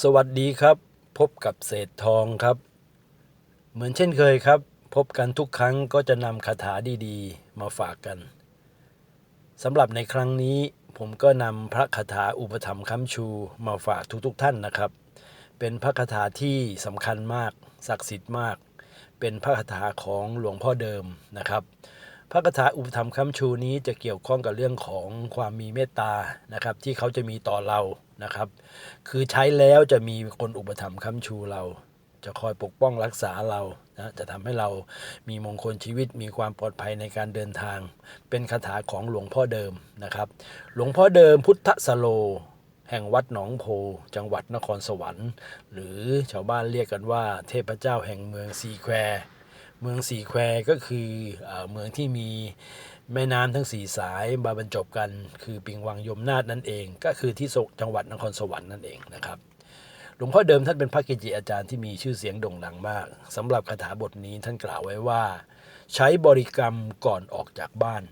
สวัสดีครับ พบกับเศษทองครับ เหมือนเช่นเคยครับ พบกันทุกครั้งก็จะนำคาถาดีๆ มาฝากกันสำหรับในครั้งนี้ ผมก็นำพระคาถาอุปถัมค้ำชูมาฝากทุกๆท่านนะครับ เป็นพระคาถาที่สำคัญมาก ศักดิ์สิทธิ์มาก เป็นพระคาถาของหลวงพ่อเดิมนะครับ พระคาถาอุปถัมคำชูนี้จะเกี่ยวข้องกับเรื่องของความมีเมตตานะครับที่เขาจะมีต่อเรานะครับ คือใช้แล้วจะมีคนอุปถัมภ์คำชูเรา จะคอยปกป้องรักษาเรานะจะทำให้เรามีมงคลชีวิตมีความปลอดภัยในการเดินทาง เป็นคาถาของหลวงพ่อเดิมนะครับ หลวงพ่อเดิมพุทธสโล แห่งวัดหนองโพ จังหวัดนครสวรรค์ หรือชาวบ้านเรียกกันว่า เทพเจ้าแห่งเมืองสีแคว เมืองสี่แควก็คือเอเมืองที่มีแม่น้ำทั้งสี่สายมาบรรจบกัน คือปิงวังยมนาถนั่นเอง ก็คือที่จังหวัดนครสวรรค์นั่นเองนะครับหลวงพ่อเดิมท่านเป็นพระเกจิอาจารย์ที่มีชื่อเสียงโด่งดังมากสำหรับคาถาบทนี้ท่านกล่าวไว้ว่า ใช้บริกรรมก่อนออกจากบ้าน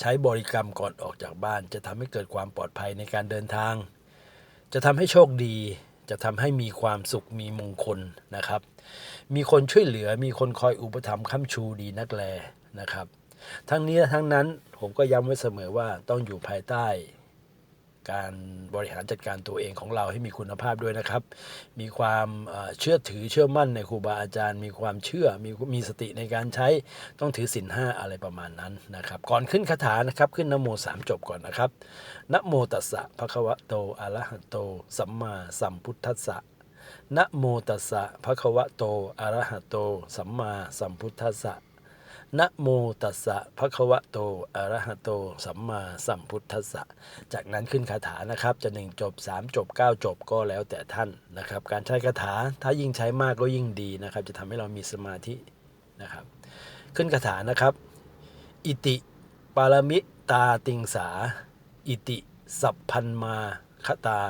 ใช้บริกรรมก่อนออกจากบ้าน จะทำให้เกิดความปลอดภัยในการเดินทาง จะทำให้โชคดี จะทำให้มีความสุขมีมงคลนะครับ มีคนช่วยเหลือมีคนคอยอุปถัมภ์ค้ำชูดีนักแลนะครับ ทั้งนี้ทั้งนั้นผมก็ย้ำไว้เสมอว่าต้องอยู่ภายใต้ การบริหารจัดการตัวเองของเราให้มีคุณภาพด้วยนะครับ มีความเชื่อถือเชื่อมั่นในครูบาอาจารย์ มีความเชื่อมีมีสติในการใช้ต้องถือศีลห้าอะไรประมาณนั้นนะครับ ก่อนขึ้นคาถานะครับขึ้นนโมสามจบก่อนนะครับนโมตัสสะภะคะวะโตอะระหะโต สัมมาสัมพุทธัสสะนะโมตัสสะภะคะวะโตอะระหะโต สัมมาสัมพุทธัสสะ นะโมตัสสะภะคะวะโตอะระหะโต สัมมาสัมพุทธัสสะ จากนั้นขึ้นคาถานะครับ จะหนึ่งจบสามจบเก้าจบก็แล้วแต่ท่านนะครับ การใช้คาถาถ้ายิ่งใช้มากก็ยิ่งดีนะครับ จะทำให้เรามีสมาธินะครับ ขึ้นคาถานะครับ อิติปารมิตาติงสา อิติสัพพันมาคตา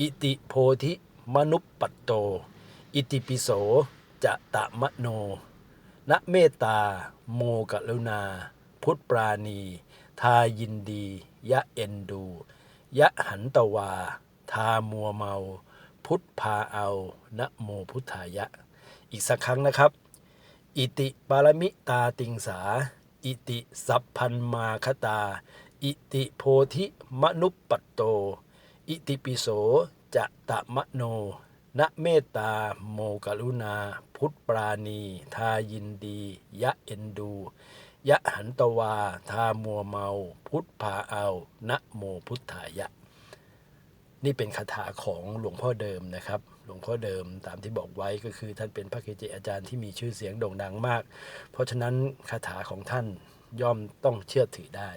อิติโพธิมนุปปัตโต อิติปิโสจะตะมะโน ณเมตตา โมกรุณา พุทธปราณี ทายินดี ยะเอ็นดู ยะหันตวา ทามัวเมา พุทธพาเอานะโมพุทธายะ อีกสักครั้งนะครับ อิติปารมิตาติงสา อิติสัพพันมาคตา อิติโพธิมนุปปัตโต อิติปิโสจะตะมะโน ณเมตตา โมกรุณา พุทธปราณี ทายินดี ยะเอ็นดู ยะหันตวา ทามัวเมา พุทธพาเอานะโมพุทธายะ นี่เป็นคาถาของหลวงพ่อเดิมนะครับ หลวงพ่อเดิมตามที่บอกไว้ก็คือท่านเป็นพระเกจิอาจารย์ที่มีชื่อเสียงโด่งดังมาก เพราะฉะนั้นคาถาของท่านย่อมต้องเชื่อถือได้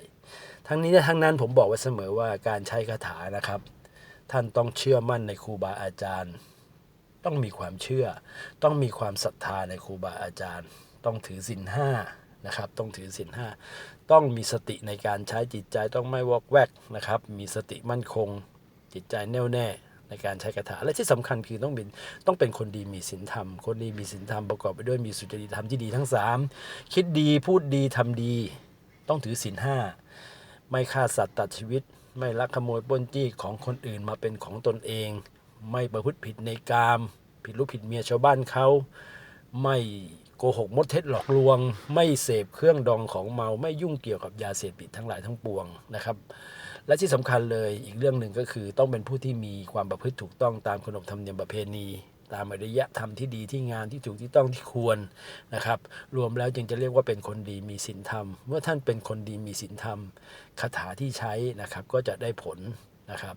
ทั้งนี้และทั้งนั้นผมบอกไว้เสมอว่าการใช้คาถานะครับ ท่านต้องเชื่อมั่นในครูบาอาจารย์ ต้องมีความเชื่อ ต้องมีความศรัทธาในครูบาอาจารย์ ต้องถือศีลห้านะครับ ต้องถือศีลห้าต้องมีสติในการใช้จิตใจต้องไม่วอกแวกนะครับ มีสติมั่นคง จิตใจแน่วแน่ในการใช้คาถาและที่สำคัญคือต้องเป็นต้องเป็นคนดีมีศีลธรรม คนดีมีศีลธรรมประกอบไปด้วยมีสุจริตธรรมที่ดีทั้งสามคิดดีพูดดีทำดี ต้องถือศีลห้าไม่ฆ่าสัตว์ตัดชีวิต ไม่ลักขโมยปล้นจี้ของคนอื่นมาเป็นของตนเอง ไม่ประพฤติผิดในกาม ผิดลูกผิดเมียชาวบ้านเขา ไม่โกหกมดเท็จหลอกลวง ไม่เสพเครื่องดองของเมา ไม่ยุ่งเกี่ยวกับยาเสพติดทั้งหลายทั้งปวงนะครับ และที่สำคัญเลยอีกเรื่องหนึ่งก็คือต้องเป็นผู้ที่มีความประพฤติถูกต้องตามขนบธรรมเนียมประเพณี ตามอริยธรรมที่ดีที่งามที่ถูกที่ต้องที่ควรนะครับ รวมแล้วจึงจะเรียกว่าเป็นคนดีมีศีลธรรม เมื่อท่านเป็นคนดีมีศีลธรรมคาถาที่ใช้นะครับก็จะได้ผลนะครับ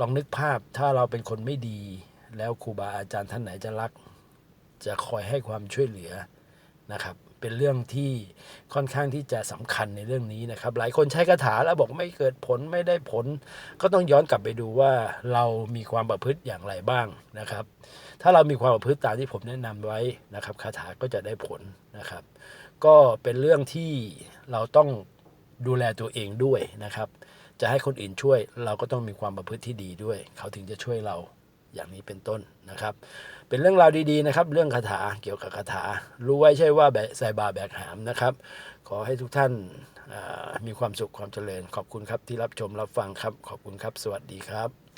ลองนึกภาพถ้าเราเป็นคนไม่ดี แล้วครูบาอาจารย์ท่านไหนจะรัก จะคอยให้ความช่วยเหลือนะครับ เป็นเรื่องที่ค่อนข้างที่จะสำคัญในเรื่องนี้นะครับ หลายคนใช้คาถาแล้วบอกไม่เกิดผลไม่ได้ผล ก็ต้องย้อนกลับไปดูว่าเรามีความประพฤติอย่างไรบ้างนะครับ ถ้าเรามีความประพฤติตามที่ผมแนะนำไว้นะครับคาถาก็จะได้ผลนะครับ ก็เป็นเรื่องที่เราต้องดูแลตัวเองด้วยนะครับ จะให้คนอื่นช่วยเราก็ต้องมีความประพฤติที่ดีด้วย เขาถึงจะช่วยเราอย่างนี้เป็นต้นนะครับ เป็นเรื่องราวดีๆนะครับ เรื่องคาถาเกี่ยวกับคาถา รู้ไว้ใช่ว่าแบกใส่บาแบกหามนะครับ ขอให้ทุกท่านามีความสุขความเจริญ ขอบคุณครับที่รับชมรับฟังครับ ขอบคุณครับ สวัสดีครับ